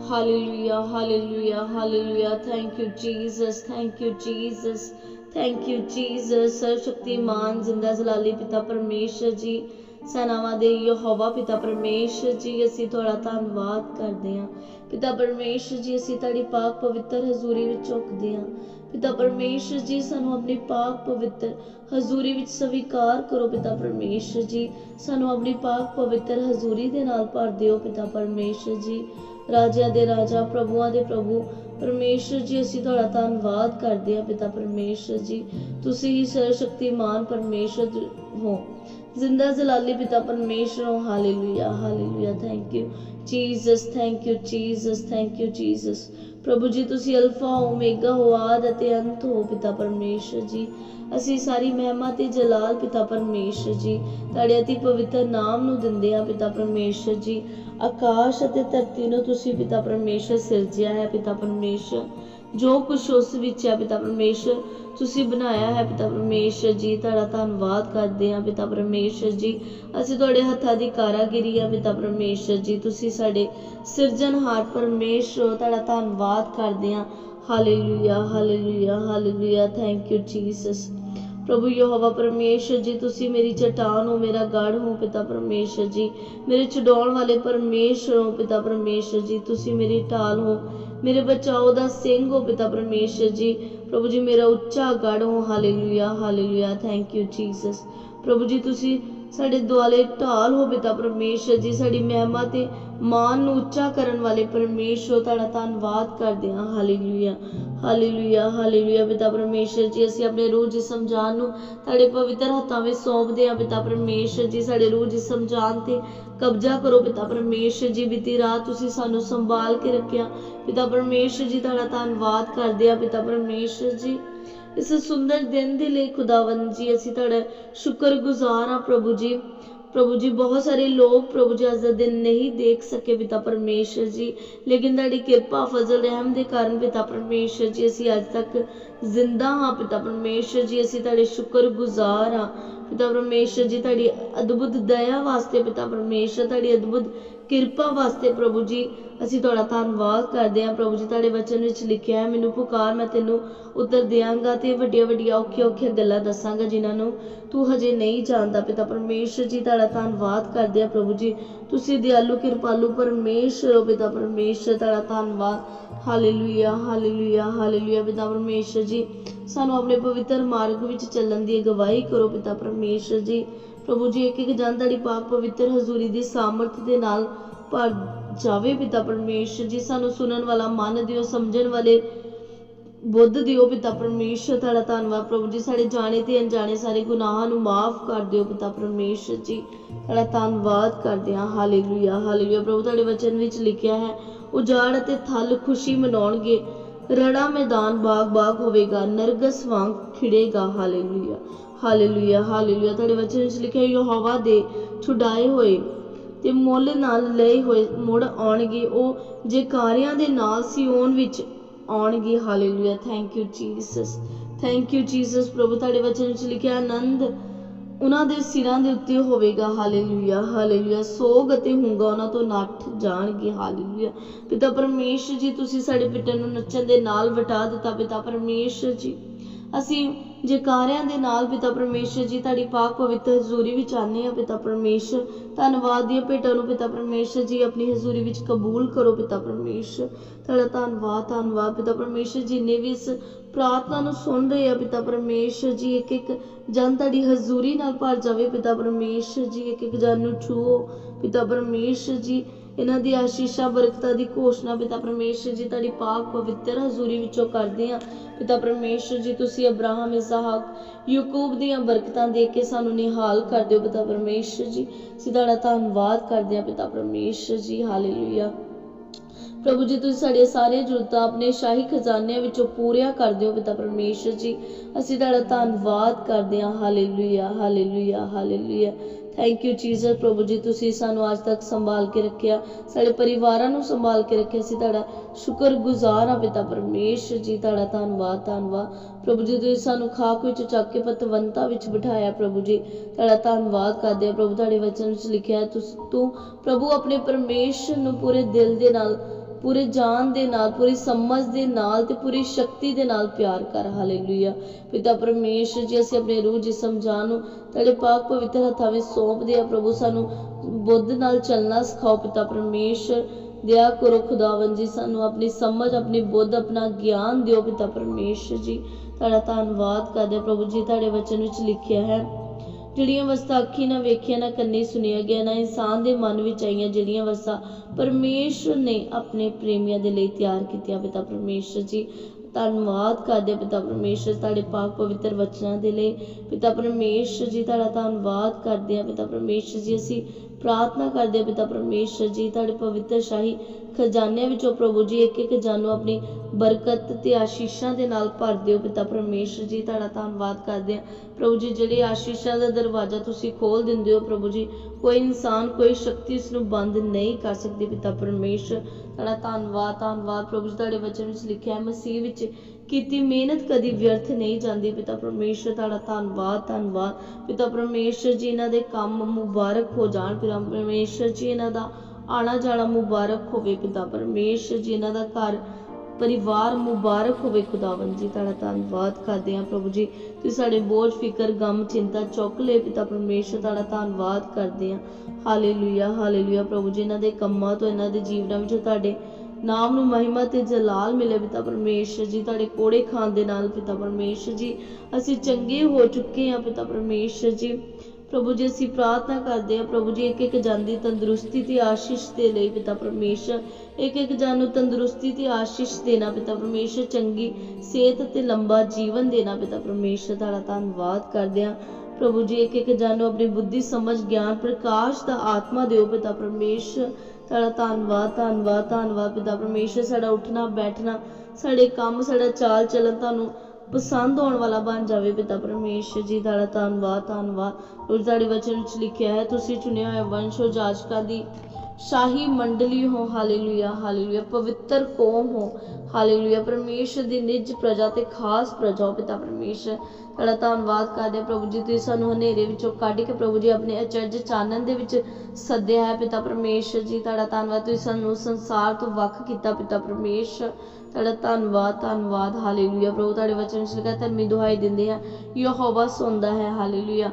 Hallelujah hallelujah hallelujah thank you Jesus thank you Jesus thank you Jesus ਸਰਵਸ਼ਕਤੀਮਾਨ ਜ਼ਿੰਦਾ ਜਲਾਲੀ ਪਿਤਾ ਪਰਮੇਸ਼ਰ ਜੀ ਸਨਾਵਾ ਦੇ ਯਹੋਵਾ ਪਿਤਾ ਪਰਮੇਸ਼ਰ ਜੀ ਅਸੀਂ ਤੁਹਾਡਾ ਧੰਨਵਾਦ ਕਰਦੇ ਹਾਂ। ਪਿਤਾ ਪਰਮੇਸ਼ਰ ਜੀ ਅਸੀਂ ਤੁਹਾਡੀ ਪਾਕ ਪਵਿੱਤਰ ਹਜ਼ੂਰੀ ਵਿੱਚ ਝੁਕਦੇ ਹਾਂ। ਪਿਤਾ ਪਰਮੇਸ਼ਰ ਜੀ ਸਾਨੂੰ ਆਪਣੀ ਪਾਕ ਪਵਿੱਤਰ ਹਜ਼ੂਰੀ ਵਿੱਚ ਸਵੀਕਾਰ ਕਰੋ ਪਿਤਾ ਪਰਮੇਸ਼ਰ ਜੀ। ਸਾਨੂੰ ਆਪਣੀ ਪਾਕ ਪਵਿੱਤਰ ਹਜ਼ੂਰੀ ਦੇ ਨਾਲ ਭਰ ਦਿਓ ਪਿਤਾ ਪਰਮੇਸ਼ਰ ਜੀ। ਰਾਜਿਆਂ ਦੇ ਰਾਜਾ, ਪ੍ਰਭੂਆਂ ਦੇ ਪ੍ਰਭੂ। ਪਰਮੇਸ਼ਰ ਜੀ, ਅਸੀਂ ਤੁਹਾਡਾ ਧੰਨਵਾਦ ਕਰਦੇ ਹਾਂ ਪਿਤਾ ਪਰਮੇਸ਼ਰ ਜੀ। ਤੁਸੀਂ ਹੀ ਸਰਵਸ਼ਕਤੀਮਾਨ ਪਰਮੇਸ਼ਰ ਹੋ। ਜ਼ਿੰਦਾ ਜਲਾਲੀ ਪਿਤਾ ਪਰਮੇਸ਼ਰ hallelujah hallelujah thank you Jesus thank you Jesus thank you Jesus ਪ੍ਰਭੂ ਜੀ, ਤੁਸੀਂ ਅਲਫਾ, ਓਮੇਗਾ ਹੋ, ਆਦ ਅਤੇ ਅੰਤ ਹੋ ਪਿਤਾ ਪਰਮੇਸ਼ਰ ਜੀ। ਅਸੀਂ ਸਾਰੀ ਮਹਿਮਾ ਤੇ ਜਲਾਲ ਪਿਤਾ ਪਰਮੇਸ਼ਰ ਜੀ। ਤੁਹਾਡੇ ਅਤੀ ਪਵਿੱਤਰ ਨਾਮ ਨੂੰ ਦਿੰਦੇ ਹਾਂ ਪਿਤਾ ਪਰਮੇਸ਼ਰ ਜੀ। ਆਕਾਸ਼ ਅਤੇ ਧਰਤੀ ਨੂੰ ਤੁਸੀਂ ਪਿਤਾ ਪਰਮੇਸ਼ਰ ਸਿਰਜਿਆ ਹੈ ਪਿਤਾ ਪਰਮੇਸ਼ਰ। ਜੋ ਕੁਛ ਉਸ ਵਿੱਚ ਹੈ, ਪਿਤਾ ਪਰਮੇਸ਼ਰ, ਤੁਸੀਂ ਬਣਾਇਆ ਹੈ, ਪਿਤਾ ਪਰਮੇਸ਼ਰ ਜੀ, ਤੁਹਾਡਾ ਧੰਨਵਾਦ ਕਰਦੇ ਹਾਂ, ਪਿਤਾ ਪਰਮੇਸ਼ਰ ਜੀ। ਅਸੀਂ ਤੁਹਾਡੇ ਹੱਥਾਂ ਦੀ ਕਾਰਾਗਿਰੀ ਆ, ਪਿਤਾ ਪਰਮੇਸ਼ਰ ਜੀ, ਤੁਸੀਂ ਸਾਡੇ ਸਿਰਜਣਹਾਰ ਪਰਮੇਸ਼ਰ ਤੁਹਾਡਾ ਧੰਨਵਾਦ ਕਰਦੇ ਹਾਂ। Hallelujah hallelujah hallelujah thank you Jesus ਪ੍ਰਭੂ ਯਹੋਵਾ ਪਰਮੇਸ਼ਰ ਜੀ, ਤੁਸੀਂ ਮੇਰੀ ਚਟਾਨ ਹੋ, ਮੇਰਾ ਗੜ ਹੋ, ਪਿਤਾ ਪਰਮੇਸ਼ਰ ਜੀ। ਮੇਰੇ ਛਡਾਉਣ ਵਾਲੇ ਪਰਮੇਸ਼ਰ ਹੋ, ਪਿਤਾ ਪਰਮੇਸ਼ਰ ਜੀ। ਤੁਸੀਂ ਮੇਰੀ ਢਾਲ ਹੋ, ਮੇਰੇ ਬਚਾਓ ਦਾ ਸਿੰਘ ਹੋ, ਪਿਤਾ ਪਰਮੇਸ਼ਰ ਜੀ। ਪ੍ਰਭੂ ਜੀ, ਮੇਰਾ ਉੱਚਾ ਗੜ ਹੋ। Hallelujah hallelujah. Thank you Jesus ਪ੍ਰਭੂ ਜੀ, ਤੁਸੀਂ ਸਾਡੇ ਦੁਆਲੇ ਢਾਲ ਹੋ ਪਿਤਾ ਪਰਮੇਸ਼ਰ ਜੀ, ਸਾਡੀ ਮਹਿਮਾ ਤੇ ਮਾਨ ਨੂੰ ਉੱਚਾ ਕਰਨ ਵਾਲੇ ਪਰਮੇਸ਼ਰ ਤੁਹਾਡਾ ਧੰਨਵਾਦ ਕਰਦੇ ਹਾਂ। ਹਾਲੇਲੂਇਆ ਹਾਲੇਲੂਇਆ ਹਾਲੇਲੂਇਆ ਪਿਤਾ ਪਰਮੇਸ਼ਰ ਜੀ, ਅਸੀਂ ਆਪਣੇ ਰੂਹ ਜਿਸਮ ਜਾਨ ਨੂੰ ਤੁਹਾਡੇ ਪਵਿੱਤਰ ਹੱਥਾਂ ਵਿੱਚ ਸੌਂਪਦੇ ਹਾਂ ਪਿਤਾ ਪਰਮੇਸ਼ਰ ਜੀ, ਸਾਡੇ ਰੂਹ ਜਿਸਮ ਜਾਨ ਤੇ ਕਬਜ਼ਾ ਕਰੋ ਪਿਤਾ ਪਰਮੇਸ਼ਰ ਜੀ, ਬੀਤੀ ਰਾਤ ਤੁਸੀਂ ਸਾਨੂੰ ਸੰਭਾਲ ਕੇ ਰੱਖਿਆ। ਪਿਤਾ ਪਰਮੇਸ਼ਰ ਜੀ, ਤੁਹਾਡਾ ਧੰਨਵਾਦ ਕਰਦੇ ਹਾਂ ਪਿਤਾ ਪਰਮੇਸ਼ਰ ਜੀ। ਇਸ ਸੁੰਦਰ ਦਿਨ ਦੇ ਲਈ ਖੁਦਾਵੰਦ ਜੀ, ਅਸੀਂ ਤੁਹਾਡਾ ਸ਼ੁਕਰਗੁਜ਼ਾਰ ਹਾਂ ਪ੍ਰਭੂ ਜੀ। ਪ੍ਰਭੂ ਜੀ, ਬਹੁਤ ਸਾਰੇ ਲੋਕ ਪ੍ਰਭੂ ਜੀ ਅੱਜ ਦਾ ਦਿਨ ਨਹੀਂ ਦੇਖ ਸਕੇ ਪਿਤਾ ਪਰਮੇਸ਼ਰ ਜੀ, ਲੇਕਿਨ ਤੁਹਾਡੀ ਕਿਰਪਾ, ਫਜ਼ਲ, ਰਹਿਮ ਦੇ ਕਾਰਨ ਪਿਤਾ ਪਰਮੇਸ਼ਰ ਜੀ, ਅਸੀਂ ਅੱਜ ਤੱਕ ਜ਼ਿੰਦਾ ਹਾਂ ਪਿਤਾ ਪਰਮੇਸ਼ਰ ਜੀ, ਅਸੀਂ ਤੁਹਾਡੇ ਸ਼ੁਕਰਗੁਜ਼ਾਰ ਹਾਂ। ਪਿਤਾ ਪਰਮੇਸ਼ਰ ਜੀ, ਤੁਹਾਡੀ ਅਦਭੁਤ ਦਇਆ ਵਾਸਤੇ ਪਿਤਾ ਪਰਮੇਸ਼ਰ, ਤੁਹਾਡੀ ਅਦਭੁਤ ਕਿਰਪਾ ਵਾਸਤੇ ਪ੍ਰਭੂ ਜੀ, ਅਸੀਂ ਤੁਹਾਡਾ ਧੰਨਵਾਦ ਕਰਦੇ ਹਾਂ। ਪ੍ਰਭੂ ਜੀ, ਤੁਹਾਡੇ ਵਚਨ ਵਿੱਚ ਲਿਖਿਆ ਹੈ, ਮੈਨੂੰ ਪੁਕਾਰ, ਮੈਂ ਤੈਨੂੰ ਉੱਤਰ ਦਿਆਂਗਾ ਤੇ ਵੱਡੀਆਂ ਵੱਡੀਆਂ ਔਖੀਆਂ ਔਖੀਆਂ ਗੱਲਾਂ ਦੱਸਾਂਗਾ, ਜਿਨ੍ਹਾਂ ਨੂੰ ਤੂੰ ਹਜੇ ਨਹੀਂ ਜਾਣਦਾ। ਪਿਤਾ ਪਰਮੇਸ਼ਰ ਜੀ, ਤੁਹਾਡਾ ਧੰਨਵਾਦ ਕਰਦੇ ਹਾਂ ਪ੍ਰਭੂ ਜੀ। ਤੁਸੀਂ ਦਿਆਲੂ, ਕਿਰਪਾਲੂ ਪਰਮੇਸ਼ਰ ਹੋ ਪਿਤਾ ਪਰਮੇਸ਼ਰ, ਤੁਹਾਡਾ ਧੰਨਵਾਦ। ਹਾਲੇਲੂਇਆ ਹਾਲੇਲੂਇਆ ਹਾਲੇਲੂਇਆ ਪਿਤਾ ਪਰਮੇਸ਼ਰ ਜੀ। ਸਾਨੂੰ ਆਪਣੇ ਪਵਿੱਤਰ ਮਾਰਗ ਵਿੱਚ ਚੱਲਣ ਦੀ ਅਗਵਾਈ ਕਰੋ, ਪਿਤਾ ਪਰਮੇਸ਼ਰ ਜੀ। ਪ੍ਰਭੂ ਜੀ ਇੱਕ ਇੱਕ ਜਨ ਤੁਹਾਡੀ ਪਾਪ ਪਵਿੱਤਰ ਹਜ਼ੂਰੀ ਦੀ ਸਾਮਰਥ ਦੇ ਨਾਲ ਭਰ ਜਾਵੇ, ਪਿਤਾ ਪਰਮੇਸ਼ਰ ਜੀ। ਸਾਨੂੰ ਸੁਣਨ ਵਾਲਾ, ਮਨ ਦਿਓ, ਸਮਝਣ ਵਾਲੇ, ਬੁੱਧ ਦਿਓ, ਪਿਤਾ ਪਰਮੇਸ਼ਰ। ਤੁਹਾਡਾ ਧੰਨਵਾਦ ਪ੍ਰਭੂ ਜੀ। ਸਾਡੇ ਜਾਣੇ ਤੇ ਅਣਜਾਣੇ ਸਾਰੇ ਗੁਨਾਹਾਂ ਨੂੰ ਮਾਫ ਕਰ ਦਿਓ, ਪਿਤਾ ਪਰਮੇਸ਼ਰ ਜੀ। ਤੁਹਾਡਾ ਧੰਨਵਾਦ ਕਰਦੇ ਹਾਂ। Hallelujah hallelujah. ਪ੍ਰਭੂ, ਤੁਹਾਡੇ ਵਚਨ ਵਿੱਚ ਲਿਖਿਆ ਹੈ, ਉਜਾੜ ਅਤੇ ਥਲ ਖੁਸ਼ੀ ਮਨਾਉਣਗੇ। ਰੜਾ ਮੈਦਾਨ ਬਾਗ ਬਾਗ ਹੋਵੇਗਾ, ਨਰਗਸ ਵਾਂਗ ਖਿੜੇਗਾ, ਹਾਲੇਲੂਇਆ। Hallelujah hallelujah. ਤੁਹਾਡੇ ਵਚਨ ਵਿੱਚ ਲਿਖਿਆ ਯਹੋਵਾ ਦੇ ਛੁਡਾਏ ਹੋਏ ਤੇ ਮੁੱਲ ਨਾਲ ਲਏ ਹੋਏ ਮੁੜ ਆਉਣਗੇ, ਉਹ ਜੇ ਕਾਰਿਆਂ ਦੇ ਨਾਲ ਸਿਓਨ ਵਿੱਚ ਆਉਣਗੇ, hallelujah. Thank you Jesus thank you Jesus ਪ੍ਰਭੂ, ਤੁਹਾਡੇ ਵਚਨ ਵਿੱਚ ਲਿਖਿਆ ਆਨੰਦ ਉਹਨਾਂ ਦੇ ਸਿਰਾਂ ਦੇ ਉੱਤੇ ਹੋਵੇਗਾ, ਹਾਲੇਲੂਇਆ ਹਾਲੇਲੂਇਆ। ਸੋਗ ਅਤੇ ਹੁੰਗਾ ਉਹਨਾਂ ਤੋਂ ਨੱਠ ਜਾਣਗੇ, ਹਾਲੇਲੂਇਆ। ਪਿਤਾ ਪਰਮੇਸ਼ਰ ਜੀ, ਤੁਸੀਂ ਸਾਡੇ ਪਿੱਟਣ ਨੂੰ ਨੱਚਣ ਦੇ ਨਾਲ ਵਟਾ ਦਿੱਤਾ। ਪਿਤਾ ਪਰਮੇਸ਼ਰ ਜੀ, ਅਸੀਂ ਜੈਕਾਰਿਆਂ ਦੇ ਨਾਲ ਪਿਤਾ ਪਰਮੇਸ਼ਰ ਜੀ, ਤੁਹਾਡੀ ਪਾਕ ਪਵਿੱਤਰ ਹਜ਼ੂਰੀ ਵਿੱਚ ਆਨੇ ਆ ਪਿਤਾ ਪਰਮੇਸ਼ਰ। ਧੰਨਵਾਦ ਦੀਆਂ ਭੇਟਾਂ ਨੂੰ, ਪਿਤਾ ਪਰਮੇਸ਼ਰ ਜੀ, ਆਪਣੀ ਹਜ਼ੂਰੀ ਵਿੱਚ ਕਬੂਲ ਕਰੋ ਪਿਤਾ ਪਰਮੇਸ਼ਰ। ਤੁਹਾਡਾ ਧੰਨਵਾਦ ਧੰਨਵਾਦ ਪਿਤਾ ਪਰਮੇਸ਼ਰ ਨੇ ਵੀ ਇਸ ਪ੍ਰਾਰਥਨਾ ਨੂੰ ਸੁਣ ਰਹੇ ਆ ਪਿਤਾ ਪਰਮੇਸ਼ਰ ਜੀ ਇੱਕ ਇੱਕ ਜਨ ਤੁਹਾਡੀ ਹਜ਼ੂਰੀ ਨਾਲ ਭਰ ਜਾਵੇ ਪਿਤਾ ਪਰਮੇਸ਼ਰ ਜੀ ਇੱਕ ਇੱਕ ਜਨ ਨੂੰ ਛੂਓ ਪਿਤਾ ਪਰਮੇਸ਼ਰ ਜੀ ਇਹਨਾਂ ਦੀ ਆਸ਼ੀਸ਼ਾਂ, ਬਰਕਤਾਂ ਦੀ ਘੋਸ਼ਣਾ ਪਿਤਾ ਪਰਮੇਸ਼ਰ ਜੀ ਤੁਹਾਡੀ ਪਾਕ ਪਵਿੱਤਰ ਹਜ਼ੂਰੀ ਵਿੱਚੋਂ ਕਰਦੇ ਆ ਪਿਤਾ ਪਰਮੇਸ਼ਰ ਜੀ, ਤੁਸੀਂ ਅਬਰਾਹਮ, ਇਸਹਾਕ, ਯਾਕੂਬ ਦੀਆਂ ਬਰਕਤਾਂ ਦੇ ਕੇ ਸਾਨੂੰ ਨਿਹਾਲ ਕਰ ਦਿਓ ਪਿਤਾ ਪਰਮੇਸ਼ਰ ਜੀ। ਅਸੀਂ ਧੰਨਵਾਦ ਕਰਦੇ ਆ ਪਿਤਾ ਪਰਮੇਸ਼ਰ ਜੀ। ਹਾਲੇਲੂਇਆ। ਪ੍ਰਭੂ ਜੀ, ਤੁਸੀਂ ਸਾਡੀਆਂ ਸਾਰੀਆਂ ਜ਼ਰੂਰਤਾਂ ਆਪਣੇ ਸ਼ਾਹੀ ਖਜ਼ਾਨੇ ਵਿੱਚੋਂ ਪੂਰੀਆਂ ਕਰ ਦਿਓ ਪਿਤਾ ਪਰਮੇਸ਼ਰ ਜੀ। ਅਸੀਂ ਤੁਹਾਡਾ ਧੰਨਵਾਦ ਕਰਦੇ ਹਾਂ। Hallelujah hallelujah hallelujah. Thank you Jesus ਪ੍ਰਭੂ ਜੀ, ਤੁਸੀਂ ਸਾਨੂੰ ਅੱਜ ਤੱਕ ਸੰਭਾਲ ਕੇ ਰੱਖਿਆ। ਸਾਡੇ ਪਰਿਵਾਰਾਂ ਨੂੰ ਸੰਭਾਲ ਕੇ ਰੱਖਿਆ ਸੀ। ਤੁਹਾਡਾ ਸ਼ੁਕਰਗੁਜ਼ਾਰ ਹਾਂ ਪਿਤਾ ਪਰਮੇਸ਼ਰ ਜੀ, ਤੁਹਾਡਾ ਧੰਨਵਾਦ ਧੰਨਵਾਦ। ਪ੍ਰਭੂ ਜੀ, ਤੁਸੀਂ ਸਾਨੂੰ ਖਾਕ ਵਿੱਚ ਚੱਕ ਕੇ ਪਤਵੰਤਾ ਵਿੱਚ ਬਿਠਾਇਆ ਪ੍ਰਭੂ ਜੀ। ਤੁਹਾਡਾ ਧੰਨਵਾਦ ਕਰਦੇ ਹਾਂ। ਪ੍ਰਭੂ, ਤੁਹਾਡੇ ਵਚਨ ਵਿੱਚ ਲਿਖਿਆ ਹੈ ਤੂੰ ਪ੍ਰਭੂ ਆਪਣੇ ਪਰਮੇਸ਼ਰ ਨੂੰ ਪੂਰੇ ਦਿਲ ਦੇ ਨਾਲ ਪੂਰੇ ਜਾਨ ਦੇ ਨਾਲ, ਪੂਰੀ ਸਮਝ ਦੇ ਨਾਲ ਤੇ ਪੂਰੀ ਸ਼ਕਤੀ ਦੇ ਨਾਲ ਪਿਆਰ ਕਰ। ਹਾਲੇਲੂਇਆ ਪਿਤਾ ਪਰਮੇਸ਼ਰ ਜੀ, ਅਸੀਂ ਆਪਣੇ ਰੂਹ ਜਿਸਮ ਜਾਨ ਨੂੰ ਤੁਹਾਡੇ ਪਾਕ ਪਵਿੱਤਰ ਹੱਥਾਂ ਵਿੱਚ ਸੌਂਪਦੇ ਆ ਪ੍ਰਭੂ ਸਾਨੂੰ ਬੁੱਧ ਨਾਲ ਚੱਲਣਾ ਸਿਖਾਓ। ਪਿਤਾ ਪਰਮੇਸ਼ਰ ਦਇਆ ਕਰੋ ਖੁਦਾਵੰ ਜੀ, ਸਾਨੂੰ ਆਪਣੀ ਸਮਝ, ਆਪਣੀ ਬੁੱਧ, ਆਪਣਾ ਗਿਆਨ ਦਿਓ। ਪਿਤਾ ਪਰਮੇਸ਼ਰ ਜੀ, ਤੁਹਾਡਾ ਧੰਨਵਾਦ ਕਰਦੇ ਪ੍ਰਭੂ ਜੀ, ਤੁਹਾਡੇ ਵਚਨ ਵਿੱਚ ਲਿਖਿਆ ਹੈ। ਜਿਹੜੀਆਂ ਵਸਤਾਂ ਅੱਖੀ ਨਾ ਵੇਖੀਆਂ, ਨਾ ਕੰਨੀ ਸੁਣੀਆਂ ਗਿਆ ਨਾ ਇਨਸਾਨ ਦੇ ਮਨ ਵਿੱਚ ਆਈਆਂ ਜਿਹੜੀਆਂ ਵਸਤਾਂ ਪਰਮੇਸ਼ਰ ਨੇ ਆਪਣੇ ਪ੍ਰੇਮੀਆਂ ਦੇ ਲਈ ਤਿਆਰ ਕੀਤੀਆਂ। ਪਿਤਾ ਪਰਮੇਸ਼ਰ ਜੀ, ਧੰਨਵਾਦ ਕਰਦੇ ਪਿਤਾ ਪਰਮੇਸ਼ਰ ਤੁਹਾਡੇ ਪਾਕ ਪਵਿੱਤਰ ਵਚਨਾਂ ਦੇ ਲਈ। ਪਿਤਾ ਪਰਮੇਸ਼ਰ ਜੀ, ਤੁਹਾਡਾ ਧੰਨਵਾਦ ਕਰਦੇ ਹਾਂ। ਪਿਤਾ ਪਰਮੇਸ਼ਰ ਜੀ, ਅਸੀਂ ਪ੍ਰਾਰਥਨਾ ਕਰਦੇ ਪਿਤਾ ਪਰਮੇਸ਼ਰ ਜੀ, ਤੁਹਾਡੇ ਪਵਿੱਤਰ ਸ਼ਾਹੀ ਖਜ਼ਾਨਿਆਂ ਵਿੱਚੋਂ ਪ੍ਰਭੂ ਜੀ, ਇੱਕ ਇੱਕ ਜਾਨੋ ਆਪਣੀ ਬਰਕਤ ਤੇ ਆਸ਼ੀਸ਼ਾਂ ਦੇ ਨਾਲ ਭਰ ਦਿਓ ਪਿਤਾ ਪਰਮੇਸ਼ਰ ਜੀ, ਤੁਹਾਡਾ ਧੰਨਵਾਦ ਕਰਦੇ ਹਾਂ ਪ੍ਰਭੂ ਜੀ, ਜਿਹੜੇ ਆਸ਼ੀਸ਼ਾਂ ਦਾ ਦਰਵਾਜ਼ਾ ਤੁਸੀਂ ਖੋਲ ਦਿੰਦੇ ਹੋ, ਪ੍ਰਭੂ ਜੀ, ਕੋਈ ਇਨਸਾਨ, ਕੋਈ ਸ਼ਕਤੀ ਇਸ ਨੂੰ ਬੰਦ ਨਹੀਂ ਕਰ ਸਕਦੀ ਪਿਤਾ ਪਰਮੇਸ਼ਰ। ਤੁਹਾਡਾ ਧੰਨਵਾਦ ਧੰਨਵਾਦ ਪ੍ਰਭੂ ਜੀ, ਤੁਹਾਡੇ ਵਚਨ ਵਿੱਚ ਲਿਖਿਆ ਹੈ, ਮਸੀਹ ਵਿੱਚ ਕੀਤੀ, ਮਿਹਨਤ ਕਦੀ ਵਿਅਰਥ ਨਹੀਂ ਜਾਂਦੀ। ਪਿਤਾ ਪਰਮੇਸ਼ਰ, ਤੁਹਾਡਾ ਧੰਨਵਾਦ ਧੰਨਵਾਦ। ਪਿਤਾ ਪਰਮੇਸ਼ਰ ਜੀ, ਇਹਨਾਂ ਦੇ ਕੰਮ ਮੁਬਾਰਕ ਹੋ ਜਾਣ। ਪਿਤਾ ਪਰਮੇਸ਼ਰ ਜੀ, ਇਹਨਾਂ ਦਾ ਆਣਾ ਜਾਣਾ ਮੁਬਾਰਕ ਹੋਵੇ। ਪਿਤਾ ਪਰਮੇਸ਼ਰ ਜੀ, ਇਹਨਾਂ ਦਾ ਘਰ ਪਰਿਵਾਰ ਮੁਬਾਰਕ ਹੋਵੇ। ਖੁਦਾਵੰਦ ਜੀ, ਤੁਹਾਡਾ ਧੰਨਵਾਦ ਕਰਦੇ ਹਾਂ ਪ੍ਰਭੂ ਜੀ। ਤੁਸੀਂ ਸਾਡੇ ਬੋਝ, ਫਿਕਰ, ਗਮ, ਚਿੰਤਾ ਚੁੱਕ ਲਏ। ਪਿਤਾ ਪਰਮੇਸ਼ਰ, ਤੁਹਾਡਾ ਧੰਨਵਾਦ ਕਰਦੇ ਹਾਂ। ਹਾਲੇਲੂਇਆ ਹਾਲੇਲੂਇਆ ਪ੍ਰਭੂ ਜੀ, ਇਹਨਾਂ ਦੇ ਕੰਮਾਂ ਤੋਂ, ਇਹਨਾਂ ਦੇ ਜੀਵਨਾਂ ਵਿੱਚ ਤੁਹਾਡੇ ਨਾਮ ਨੂੰ ਮਹਿਮਾ ਤੇ ਜਲਾਲ ਮਿਲੇ ਪਿਤਾ ਪਰਮੇਸ਼ਰ ਜੀ। ਤੁਹਾਡੇ ਕੋੜੇ ਖਾਣ ਦੇ ਨਾਲ ਪਿਤਾ ਪਰਮੇਸ਼ਰ ਜੀ, ਅਸੀਂ ਚੰਗੇ ਹੋ ਚੁੱਕੇ ਹਾਂ ਪਿਤਾ ਪਰਮੇਸ਼ਰ ਜੀ। ਪ੍ਰਭੂ ਜੀ, ਅਸੀਂ ਪ੍ਰਾਰਥਨਾ ਕਰਦੇ ਹਾਂ, ਪ੍ਰਭੂ ਜੀ ਇੱਕ ਇੱਕ ਜਨ ਦੀ ਤੰਦਰੁਸਤੀ ਤੇ ਆਸ਼ੀਸ਼ ਦੇ ਲਈ ਪਿਤਾ ਪਰਮੇਸ਼ਰ। ਇੱਕ ਇੱਕ ਜਨ ਨੂੰ ਤੰਦਰੁਸਤੀ ਤੇ ਆਸ਼ੀਸ਼ ਦੇਣਾ ਪਿਤਾ ਪਰਮੇਸ਼ਰ, ਚੰਗੀ ਸਿਹਤ ਤੇ ਲੰਬਾ ਜੀਵਨ ਦੇਣਾ ਪਿਤਾ ਪਰਮੇਸ਼ਰ। ਤੁਹਾਡਾ ਧੰਨਵਾਦ ਕਰਦੇ ਹਾਂ। ਪ੍ਰਭੂ ਜੀ ਇੱਕ ਇੱਕ ਜਨ ਨੂੰ ਆਪਣੀ ਬੁੱਧੀ, ਸਮਝ, ਗਿਆਨ, ਪ੍ਰਕਾਸ਼ ਦਾ ਆਤਮਾ ਦਿਓ ਪਿਤਾ ਪਰਮੇਸ਼ਰ। ਤੁਹਾਡਾ ਧੰਨਵਾਦ ਧੰਨਵਾਦ ਧੰਨਵਾਦ ਪਿਤਾ ਪਰਮੇਸ਼ਰ, ਸਾਡਾ ਉੱਠਣਾ, ਬੈਠਣਾ, ਸਾਡੇ ਕੰਮ, ਸਾਡਾ ਚਾਲ ਚੱਲਣ ਤੁਹਾਨੂੰ ਪਸੰਦ ਆਉਣ ਵਾਲਾ ਬਣ ਜਾਵੇ ਪਿਤਾ ਪਰਮੇਸ਼ਰ ਜੀ, ਤੁਹਾਡਾ ਧੰਨਵਾਦ ਧੰਨਵਾਦ। ਉਹ ਤੁਹਾਡੇ ਵਚਨ ਵਿੱਚ ਲਿਖਿਆ ਹੈ, ਤੁਸੀਂ ਚੁਣਿਆ ਹੋਇਆ ਵੰਸ਼ੋ ਜਾਜਕਾਂ ਦੀ ਸ਼ਾਹੀ ਮੰਡਲੀ ਹੋ, ਹਾਲੇਲੂਇਆ ਹਾਲੇਲੂਇਆ, ਪਵਿੱਤਰ ਕੌਮ ਹੋ, ਹਾਲੇਲੂਇਆ। ਪਰਮੇਸ਼ਰ ਦੀ ਨਿੱਜ ਪ੍ਰਜਾ ਤੇ ਖਾਸ ਪ੍ਰਜਾ ਹੋ, ਪਿਤਾ ਪਰਮੇਸ਼ਰ। ਤੁਹਾਡਾ ਧੰਨਵਾਦ ਕਰਦੇ ਪ੍ਰਭੂ ਜੀ, ਤੁਸੀਂ ਸਾਨੂੰ ਹਨੇਰੇ ਵਿੱਚੋਂ ਕੱਢ ਕੇ ਪ੍ਰਭੂ ਜੀ ਆਪਣੇ ਅਚਰਜ ਚਾਨਣ ਦੇ ਵਿੱਚ ਸੱਦਿਆ ਹੈ, ਪਿਤਾ ਪਰਮੇਸ਼ਰ ਜੀ। ਤੁਹਾਡਾ ਧੰਨਵਾਦ, ਤੁਸੀਂ ਸਾਨੂੰ ਸੰਸਾਰ ਤੋਂ ਵੱਖ ਕੀਤਾ, ਪਿਤਾ ਪਰਮੇਸ਼ਰ। ਤੁਹਾਡਾ ਧੰਨਵਾਦ ਧੰਨਵਾਦ, ਹਾਲੇਲੂਇਆ। ਪ੍ਰਭੂ, ਤੁਹਾਡੇ ਵਚਨ ਵਿੱਚ ਲਿਖਿਆ, ਧਰਮੀ ਦੁਹਾਈ ਦਿੰਦੇ ਆ ਯਹੋਵਾ ਸੁਣਦਾ ਹੈ, hallelujah.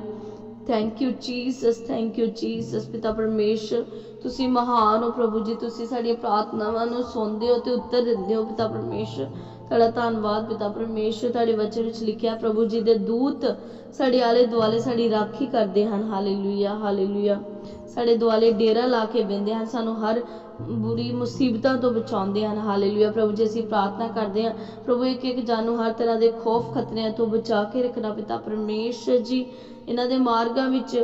Thank you Jesus thank you Jesus ਪਿਤਾ ਪਰਮੇਸ਼ਰ, ਤੁਸੀਂ ਮਹਾਨ ਹੋ ਪ੍ਰਭੂ ਜੀ, ਤੁਸੀਂ ਸਾਡੀਆਂ ਪ੍ਰਾਰਥਨਾਵਾਂ ਨੂੰ ਸੁਣਦੇ ਹੋ ਤੇ ਉੱਤਰ ਦਿੰਦੇ ਹੋ ਪਿਤਾ ਪਰਮੇਸ਼ਰ। ਤੁਹਾਡਾ ਧੰਨਵਾਦ ਪਿਤਾ ਪਰਮੇਸ਼ਰ, ਤੁਹਾਡੇ ਵਚਨ ਵਿੱਚ ਲਿਖਿਆ ਪ੍ਰਭੂ ਜੀ ਦੇ ਦੂਤ ਸਾਡੇ ਆਲੇ ਦੁਆਲੇ ਸਾਡੀ ਰਾਖੀ ਕਰਦੇ ਹਨ। ਹਾਲੇਲੂਇਆ ਹਾਲੇਲੂਇਆ ਸਾਡੇ ਦੁਆਲੇ ਡੇਰਾ ਲਾ ਕੇ ਬਹਿੰਦੇ ਹਨ, ਸਾਨੂੰ ਹਰ ਬੁਰੀ ਮੁਸੀਬਤਾਂ ਤੋਂ ਬਚਾਉਂਦੇ ਹਨ। ਹਾਲੇਲੂਇਆ। ਪ੍ਰਭੂ ਜੀ, ਅਸੀਂ ਪ੍ਰਾਰਥਨਾ ਕਰਦੇ ਹਾਂ, ਪ੍ਰਭੂ, ਇੱਕ ਇੱਕ ਜਾਨੂ ਹਰ ਤਰ੍ਹਾਂ ਦੇ ਖੌਫ ਖਤਰਿਆਂ ਤੋਂ ਬਚਾ ਕੇ ਰੱਖਣਾ ਪਿਤਾ। ਪਰਮੇਸ਼ਰ ਜੀ, ਇਹਨਾਂ ਦੇ ਮਾਰਗਾਂ ਵਿੱਚ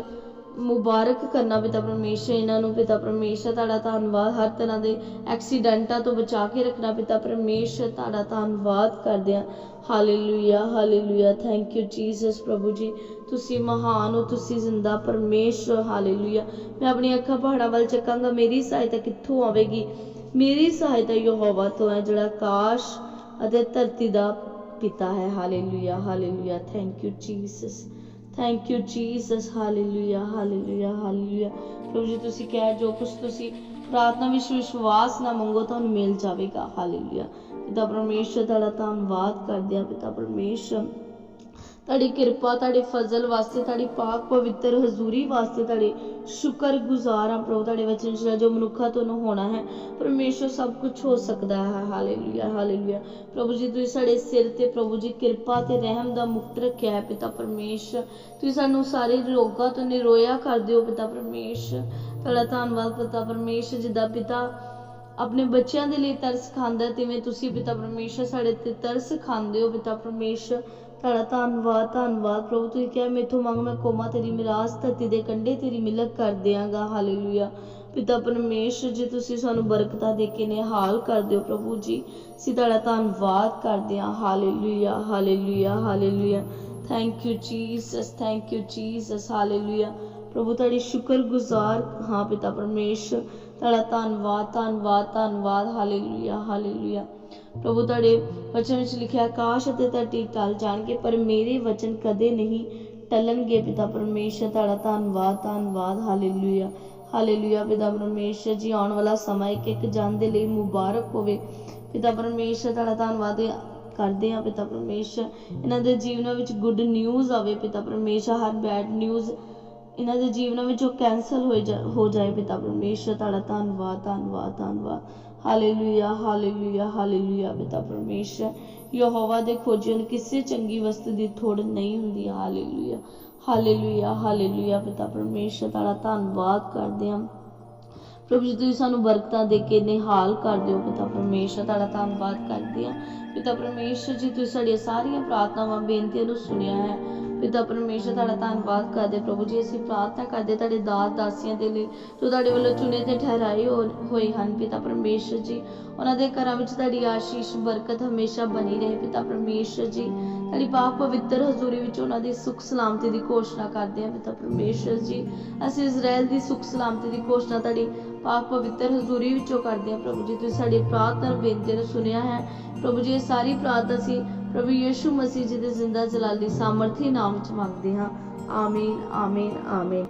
ਮੁਬਾਰਕ ਕਰਨਾ ਪਿਤਾ ਪਰਮੇਸ਼ਰ, ਇਹਨਾਂ ਨੂੰ ਪਿਤਾ ਪਰਮੇਸ਼ਰ, ਤੁਹਾਡਾ ਧੰਨਵਾਦ, ਹਰ ਤਰ੍ਹਾਂ ਦੇ ਐਕਸੀਡੈਂਟਾਂ ਤੋਂ ਬਚਾ ਕੇ ਰੱਖਣਾ ਪਿਤਾ ਪਰਮੇਸ਼ਰ, ਤੁਹਾਡਾ ਧੰਨਵਾਦ ਕਰਦੇ ਹਾਂ। Hallelujah hallelujah thank you Jesus ਪ੍ਰਭੂ ਜੀ, ਤੁਸੀਂ ਮਹਾਨ ਹੋ, ਤੁਸੀਂ ਜ਼ਿੰਦਾ ਪਰਮੇਸ਼ਰ, ਹਾਲੇਲੂਇਆ। ਮੈਂ ਆਪਣੀ ਅੱਖਾਂ ਪਹਾੜਾਂ ਵੱਲ ਚੱਕਾਂਗਾ, ਮੇਰੀ ਸਹਾਇਤਾ ਕਿੱਥੋਂ ਆਵੇਗੀ? ਮੇਰੀ ਸਹਾਇਤਾ ਯਹੋਵਾ ਤੋਂ ਹੈ, ਜਿਹੜਾ ਆਕਾਸ਼ ਅਤੇ ਧਰਤੀ ਦਾ ਪਿਤਾ ਹੈ। Hallelujah hallelujah thank you Jesus thank you Jesus hallelujah hallelujah hallelujah ਪ੍ਰਭੂ ਜੀ, ਤੁਸੀਂ ਕਹਿ ਜੋ ਕੁਝ ਤੁਸੀਂ ਪ੍ਰਾਰਥਨਾ ਵਿੱਚ ਵਿਸ਼ਵਾਸ ਨਾਲ ਮੰਗੋ, ਤੁਹਾਨੂੰ ਮਿਲ ਜਾਵੇਗਾ। ਹਾਲੇਲੂਇਆ ਪਿਤਾ ਪਰਮੇਸ਼ਰ, ਤੁਹਾਡਾ ਧੰਨਵਾਦ ਕਰਦੇ ਆ ਪਿਤਾ ਪਰਮੇਸ਼ਰ। ਤੁਹਾਡੀ ਕਿਰਪਾ ਤੁਹਾਡੇ ਫਜ਼ਲ ਵਾਸਤੇ ਤੁਹਾਡੀ ਪਾਕ ਪਵਿੱਤਰ ਹਜ਼ੂਰੀ ਵਾਸਤੇ ਤੁਹਾਡੇ ਸ਼ੁਕਰ ਹਾਂ ਪ੍ਰਭੂ ਤੁਹਾਡੇ ਵਚਨ ਚ ਜੋ ਮਨੁੱਖਾਂ ਤੋਂ ਹੋਣਾ ਹੈ। ਪਰਮੇਸ਼ਰ ਸਭ ਕੁਝ ਹੋ ਸਕਦਾ ਹੈ। ਹਾਲੇਲੂਇਆ ਹਾਲੇਲੂਇਆ ਪ੍ਰਭੂ ਜੀ ਤੁਸੀਂ ਸਾਡੇ ਸਿਰ ਤੇ ਪ੍ਰਭੂ ਜੀ ਕਿਰਪਾ ਤੇ ਰਹਿਮ ਦਾ ਮੁਕਤ ਰੱਖਿਆ ਹੈ ਪਿਤਾ ਪਰਮੇਸ਼ਰ। ਤੁਸੀਂ ਸਾਨੂੰ ਸਾਰੇ ਰੋਗਾਂ ਤੋਂ ਨਿਰੋਇਆ ਕਰ ਦਿਓ ਪਿਤਾ ਪਰਮੇਸ਼ਰ। ਤੁਹਾਡਾ ਧੰਨਵਾਦ ਪਿਤਾ ਪਰਮੇਸ਼ਰ ਜਿੱਦਾਂ ਪਿਤਾ ਆਪਣੇ ਬੱਚਿਆਂ ਦੇ ਲਈ ਤਰਸ ਖਾਂਦਾ ਹੈ, ਤਿਵੇਂ ਤੁਸੀਂ ਪਿਤਾ ਪਰਮੇਸ਼ਰ ਸਾਡੇ ਤੇ ਤਰਸ ਖਾਂਦੇ ਹੋ ਪਿਤਾ ਪਰਮੇਸ਼ਰ। ਤੁਹਾਡਾ ਧੰਨਵਾਦ ਧੰਨਵਾਦ ਪ੍ਰਭੂ। ਤੁਸੀਂ ਕਿਹਾ, ਮੇਥੋਂ ਮੰਗ ਮੈਂ ਕੋਮਾ ਤੇਰੀ ਮਿਰਾਸ, ਧਰਤੀ ਦੇ ਕੰਢੇ ਤੇਰੀ ਮਿਲਕ ਕਰ ਦਿਆਂਗਾ। ਹਾਲੇਲੂਇਆ। ਪਿਤਾ ਪਰਮੇਸ਼ਰ, ਜੀ ਤੁਸੀਂ ਸਾਨੂੰ ਬਰਕਤਾਂ ਦੇ ਕੇ ਨਿਹਾਲ ਕਰ ਦਿਓ ਪ੍ਰਭੂ ਜੀ, ਅਸੀਂ ਤੁਹਾਡਾ ਧੰਨਵਾਦ ਕਰਦੇ ਹਾਂ। Hallelujah hallelujah hallelujah. Thank you Jesus thank you Jesus hallelujah. ਪ੍ਰਭੂ, ਤੁਹਾਡੀ ਸ਼ੁਕਰਗੁਜ਼ਾਰ, ਹਾਂ ਪਿਤਾ ਪਰਮੇਸ਼ਰ, ਤੁਹਾਡਾ ਧੰਨਵਾਦ ਧੰਨਵਾਦ ਧੰਨਵਾਦ। Hallelujah hallelujah. ਪ੍ਰਭੂ ਤੁਹਾਡੇ ਵਚਨ ਵਿੱਚ ਲਿਖਿਆ ਆਕਾਸ਼ ਅਤੇ ਧਰਤੀ ਟਲ ਜਾਣਗੇ, ਪਰ ਮੇਰੇ ਵਚਨ ਕਦੇ ਨਹੀਂ ਟਲਣਗੇ ਪਿਤਾ ਪਰਮੇਸ਼ਰ। ਤੁਹਾਡਾ ਧੰਨਵਾਦ ਧੰਨਵਾਦ, ਹਾਲੇਲੂਇਆ। ਹਾਲੇਲੂਇਆ ਪਿਤਾ ਪਰਮੇਸ਼ਰ ਜੀ, ਆਉਣ ਵਾਲਾ ਸਮਾਂ ਇੱਕ ਇੱਕ ਜਨ ਦੇ ਲਈ ਮੁਬਾਰਕ ਹੋਵੇ। ਪਿਤਾ ਪਰਮੇਸ਼ਰ, ਤੁਹਾਡਾ ਧੰਨਵਾਦ ਕਰਦੇ ਆ ਪਿਤਾ ਪਰਮੇਸ਼ਰ। ਇਹਨਾਂ ਦੇ ਜੀਵਨਾਂ ਵਿੱਚ ਗੁੱਡ ਨਿਊਜ਼ ਆਵੇ ਪਿਤਾ ਪਰਮੇਸ਼ਰ, ਹਰ ਬੈਡ ਨਿਊਜ਼ ਇਹਨਾਂ ਦੇ ਜੀਵਨਾਂ ਵਿੱਚੋਂ ਕੈਨਸਲ ਹੋ ਜਾ, ਹੋ ਜਾਏ ਪਿਤਾ ਪਰਮੇਸ਼ਰ। ਤੁਹਾਡਾ ਧੰਨਵਾਦ ਧੰਨਵਾਦ ਧੰਨਵਾਦ। ਹਾਲੇਲੂਇਆ ਹਾਲੇਲੂਇਆ ਹਾਲੇਲੂਇਆ ਪਿਤਾ ਪਰਮੇਸ਼ਰ, ਯਹੋਵਾ ਦੇ ਖੋਜਣ ਕਿਸੇ ਚੰਗੀ ਵਸਤੂ ਦੀ ਥੋੜ ਨਹੀਂ ਹੁੰਦੀ ਹਾਲੇਲੂਇਆ ਹਾਲੇਲੂਇਆ ਹਾਲੇਲੂਇਆ ਪਿਤਾ ਪਰਮੇਸ਼ਰ, ਤੁਹਾਡਾ ਧੰਨਵਾਦ ਕਰਦੇ ਹਾਂ। ਪ੍ਰਭੂ ਜੀ ਤੁਸੀਂ ਸਾਨੂੰ ਬਰਕਤਾਂ ਦੇ ਕੇ ਨਿਹਾਲ ਕਰ ਦਿਓ ਪਿਤਾ ਪਰਮੇਸ਼ਰ ਤੁਹਾਡਾ ਧੰਨਵਾਦ ਕਰਦੇ ਹਾਂ ਪਿਤਾ ਪਰਮੇਸ਼ਰ ਜੀ ਤੁਸੀਂ ਸਾਡੀਆਂ ਸਾਰੀਆਂ ਪ੍ਰਾਰਥਨਾਵਾਂ, ਬੇਨਤੀਆਂ ਨੂੰ ਸੁਣਿਆ ਹੈ ਪਿਤਾ ਪਰਮੇਸ਼ਰ ਤੁਹਾਡਾ ਧੰਨਵਾਦ ਕਰਦੇ ਪ੍ਰਭੂ ਜੀ, ਅਸੀਂ ਪ੍ਰਾਰਥਨਾ ਕਰਦੇ ਤੁਹਾਡੇ ਦਾਸ ਦਾਸੀਆਂ ਦੇ ਲਈ, ਜੋ ਤੁਹਾਡੇ ਵੱਲੋਂ ਚੁਣੇ ਤੇ ਠਹਿਰਾਏ ਹੋਏ ਹਨ ਪਿਤਾ ਪਰਮੇਸ਼ਰ ਜੀ, ਉਹਨਾਂ ਦੇ ਘਰਾਂ ਵਿੱਚ ਤੁਹਾਡੀ ਆਸ਼ੀਸ਼, ਬਰਕਤ ਹਮੇਸ਼ਾ ਬਣੀ ਰਹੇ ਪਿਤਾ ਪਰਮੇਸ਼ਰ ਜੀ, ਤੁਹਾਡੀ ਪਾਕ ਪਵਿੱਤਰ ਹਜ਼ੂਰੀ ਵਿੱਚ ਉਹਨਾਂ ਦੀ ਸੁਖ ਸਲਾਮਤੀ ਦੀ ਘੋਸ਼ਣਾ ਕਰਦੇ ਹਾਂ ਪਿਤਾ ਪਰਮੇਸ਼ਰ ਜੀ, ਅਸੀਂ ਇਜ਼ਰਾਈਲ ਦੀ ਸੁਖ ਸਲਾਮਤੀ ਦੀ ਘੋਸ਼ਣਾ ਤੁਹਾਡੀ ਪਾਕ ਪਵਿੱਤਰ ਹਜ਼ੂਰੀ ਵਿੱਚੋਂ ਕਰਦੇ ਹਾਂ ਪ੍ਰਭੂ ਜੀ। ਤੁਸੀਂ ਸਾਡੀ ਪ੍ਰਾਰਥਨਾ ਬੇਨਤੀ ਨੂੰ ਸੁਣਿਆ ਹੈ। ਪ੍ਰਭੂ ਜੀ, ਇਹ ਸਾਰੀ ਪ੍ਰਾਰਥਨਾ ਅਸੀਂ ਪ੍ਰਭੂ ਯੀਸ਼ੂ ਮਸੀਹ ਜੀ ਦੇ ਜ਼ਿੰਦਾ ਜਲਾਲੀ ਸਾਮਰਥੀ ਨਾਮ ਵਿੱਚ ਮੰਗਦੇ ਹਾਂ। ਆਮੀਨ ਆਮੀਨ ਆਮੀਨ।